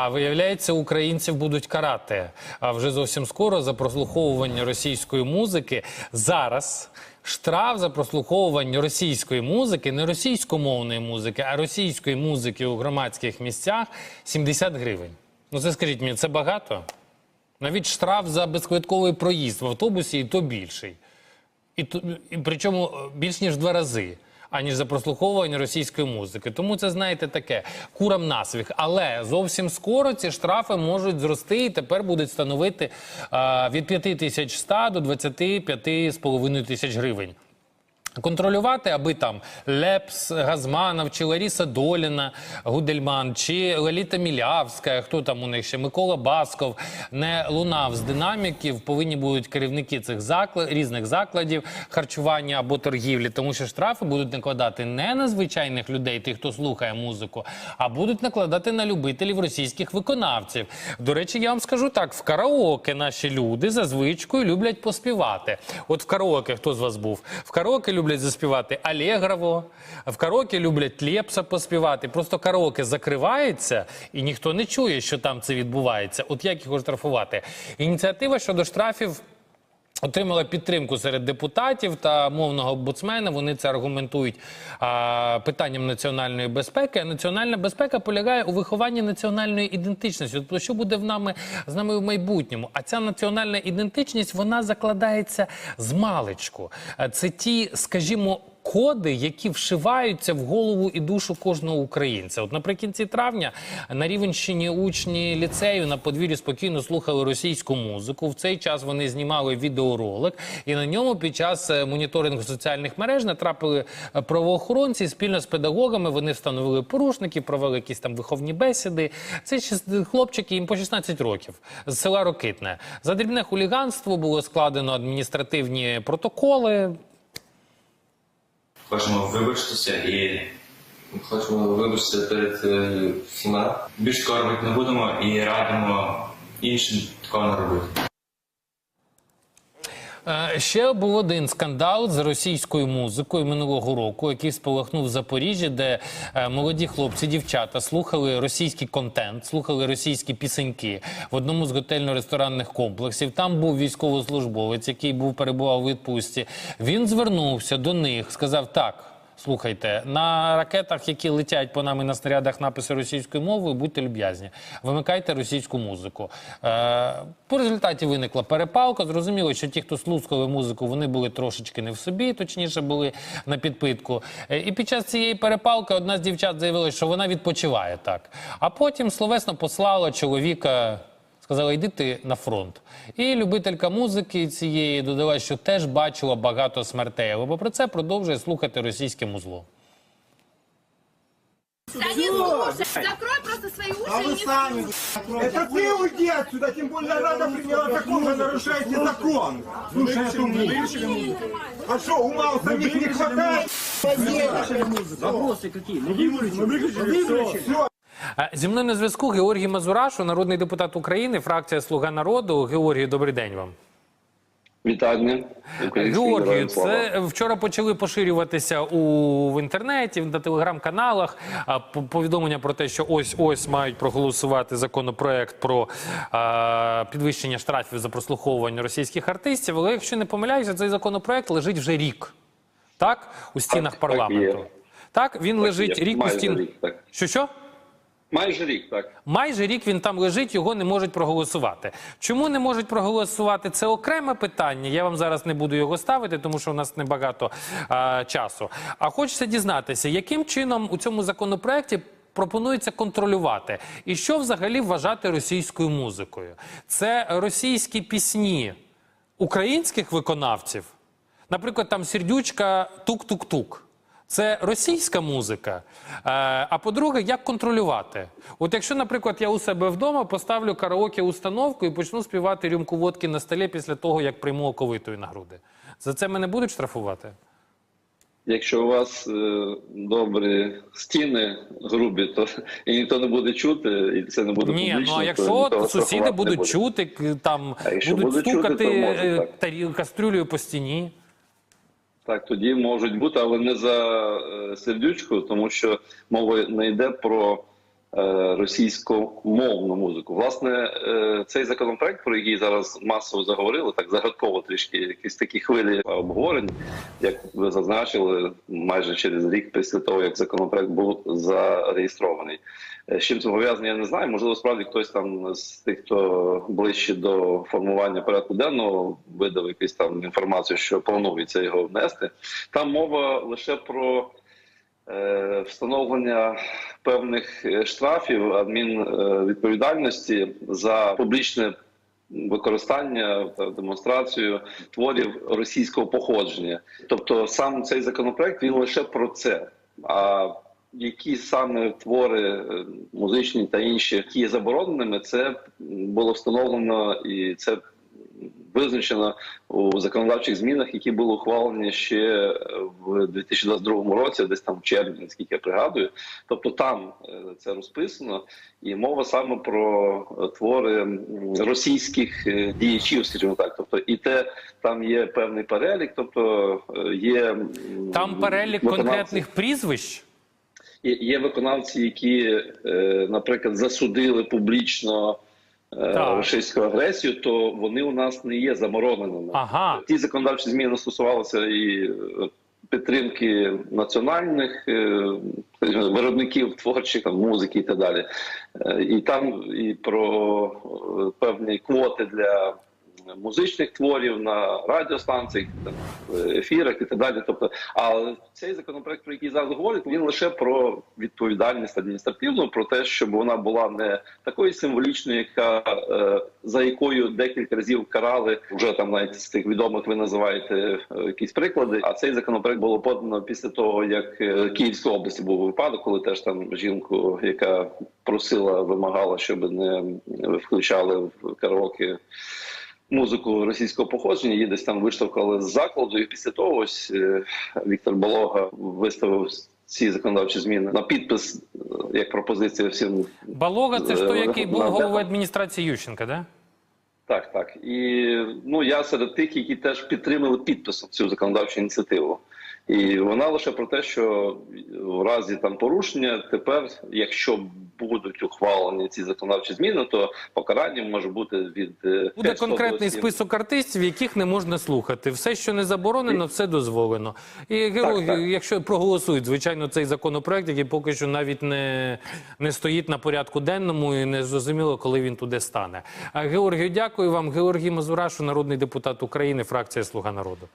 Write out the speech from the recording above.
А виявляється, українців будуть карати. А вже зовсім скоро за прослуховування російської музики. Зараз штраф за прослуховування російської музики, не російськомовної музики, а російської музики у громадських місцях 70 гривень. Ну це скажіть мені, це багато? Навіть штраф за безквитковий проїзд в автобусі і то більший. І, то- і причому е, більш ніж два рази, аніж за прослуховування російської музики. Тому це, знаєте, таке курам насвіх. Але зовсім скоро ці штрафи можуть зрости і тепер будуть становити е, від 5100 до 25,5 тисяч гривень. Контролювати, аби там Лепс, Газманов, чи Ларіса Доліна, Гудельман, чи Леліта Мілявська, хто там у них ще, Микола Басков, не лунав з динаміків, повинні будуть керівники цих заклад, різних закладів харчування або торгівлі, тому що штрафи будуть накладати не на звичайних людей, тих, хто слухає музику, а будуть накладати на любителів російських виконавців. До речі, я вам скажу так: в караоке наші люди за звичкою люблять поспівати. От в караоке хто з вас був? В караоке люблять заспівати Алегрово, в караоке люблять Лепса поспівати. Просто караоке закривається і ніхто не чує, що там це відбувається. От як його штрафувати? Ініціатива щодо штрафів. Отримала підтримку серед депутатів та мовного омбудсмена. Вони це аргументують а, питанням національної безпеки. А національна безпека полягає у вихованні національної ідентичності. Тобто, що буде в нами з нами в майбутньому? А ця національна ідентичність вона закладається з маличку. Це ті, скажімо. Коди, які вшиваються в голову і душу кожного українця. От наприкінці травня на Рівенщині учні ліцею на подвір'ї спокійно слухали російську музику. В цей час вони знімали відеоролик, і на ньому під час е, моніторингу соціальних мереж натрапили е, правоохоронці спільно з педагогами. Вони встановили порушників, провели якісь там виховні бесіди. Це хлопчики їм по 16 років з села Рокитне. За дрібне хуліганство було складено адміністративні протоколи. Хочемо вибачитися і хочемо вибачитися перед е, всіма. Більш скоро не будемо і радимо іншим такого не робити. Е, Ще був один скандал з російською музикою минулого року, який спалахнув в Запоріжжі, де е, молоді хлопці, дівчата слухали російський контент, слухали російські пісеньки в одному з готельно-ресторанних комплексів. Там був військовослужбовець, який був перебував у відпустці. Він звернувся до них, сказав так. Слухайте, на ракетах, які летять по нам і на снарядах написи російською мовою, будьте люб'язні, вимикайте російську музику. Е, по результаті виникла перепалка. Зрозуміло, що ті, хто слухали музику, вони були трошечки не в собі, точніше були на підпитку. Е, і під час цієї перепалки одна з дівчат заявила, що вона відпочиває так. А потім словесно послала чоловіка Сказала, йди ти на фронт. І любителька музики цієї додала, що теж бачила багато смертей. Але попри це продовжує слухати російське музло. Да не слушай, закрой просто свои уши А и вы не сами слушай. Это ты уйди отсюда, тем более Рада приняла закон, вы нарушаете закон. Слушай, эту музыку. А что, ума у самих не хватает? Вопросы какие? Мы выключили. Мы выключили. Все, Е, Зі мною на зв'язку Георгій Мазурашу, народний депутат України, фракція Слуга народу. Георгій, добрий день вам. Вітання. Георгію, це вчора почали поширюватися у в інтернеті, на телеграм-каналах. Повідомлення про те, що ось ось мають проголосувати законопроект про а, підвищення штрафів за прослуховування російських артистів. Але якщо не помиляюся, цей законопроект лежить вже рік, так у стінах так парламенту. є. Так, він лежить є. рік у стінах. так. Що що? Майже рік, так. Майже рік він там лежить, його не можуть проголосувати. Чому не можуть проголосувати? Це окреме питання. Я вам зараз не буду його ставити, тому що у нас небагато а, часу. А хочеться дізнатися, яким чином у цьому законопроекті пропонується контролювати, і що взагалі вважати російською музикою? Це російські пісні українських виконавців, наприклад, там сердючка тук-тук-тук. Це російська музика. Е, а по-друге, як контролювати? От якщо, наприклад, я у себе вдома поставлю караоке установку і почну співати рюмку водки на столі після того, як прийму оковитою на груди. За це мене будуть штрафувати? Якщо у вас е, добрі стіни грубі, то і ніхто не буде чути, і це не буде Ні, публічно. ну а якщо нікого сусіди будуть буде. чути, там А якщо будуть будуть чути, стукати то можуть, е, так. кастрюлею по стіні. Так, тоді можуть бути, але не за е, сердючку, тому що мова не йде про російськомовну музику. Власне, е, цей законопроект, про який зараз масово заговорили, так загадково трішки якісь такі хвилі обговорень, як ви зазначили, майже через рік після того, як законопроект був зареєстрований. Е, З чим це пов'язано, я не знаю. Можливо, справді хтось там з тих, хто ближче до формування порядку денного, видав якусь там інформацію, що планується його внести. Там мова лише про е, встановлення певних е, штрафів адмінвідповідальності за публічне використання та демонстрацію творів російського походження. Тобто, сам цей законопроект він лише про це. А які саме твори е, музичні та інші, які є забороненими, це було встановлено і це визначено у законодавчих змінах, які були ухвалені ще в 2022 році, десь там в червні, наскільки я пригадую. Тобто там е, це розписано, і мова саме про е, твори російських е, діячів, скажімо так. Тобто, і те там є певний перелік, тобто е, є Там перелік виконавці- конкретних прізвищ. Є, є виконавці, які, е, наприклад, засудили публічно е, Так. російську агресію, то вони у нас не є замороненими. Ага. Ті законодавчі зміни стосувалися і е, підтримки національних е, скажімо, виробників творчих там, музики і так далі. Е, І там і про е, певні квоти для музичних творів на радіостанціях, ефірах і так далі. Тобто, але цей законопроект, про який зараз говорять, він лише про відповідальність адміністративну, про те, щоб вона була не такою символічною, яка е, за якою декілька разів карали вже там навіть з тих відомих ви називаєте е, якісь приклади. А цей законопроект було подано після того, як е, Київській області був випадок, коли теж там жінку, яка просила, вимагала, щоб не включали в караоке музику російського походження, її десь там виштовхали з закладу, і після того ось е, Віктор Балога виставив ці законодавчі зміни на підпис е, як пропозиція всім. Балога це ж той, Е, який був головою адміністрації Ющенка, да? Так, так. І ну я серед тих, які теж підтримали підписом цю законодавчу ініціативу. І вона лише про те, що в разі там порушення тепер, якщо будуть ухвалені ці законодавчі зміни, то покарання може бути від е, Буде конкретний список артистів, яких не можна слухати. Все, що не заборонено, все дозволено. І герої, так. якщо проголосують, звичайно, цей законопроект, який поки що навіть не, не стоїть на порядку денному і не зрозуміло, коли він туди стане. А Георгію, дякую вам. Георгій Мазурашу, народний депутат України, фракція Слуга народу.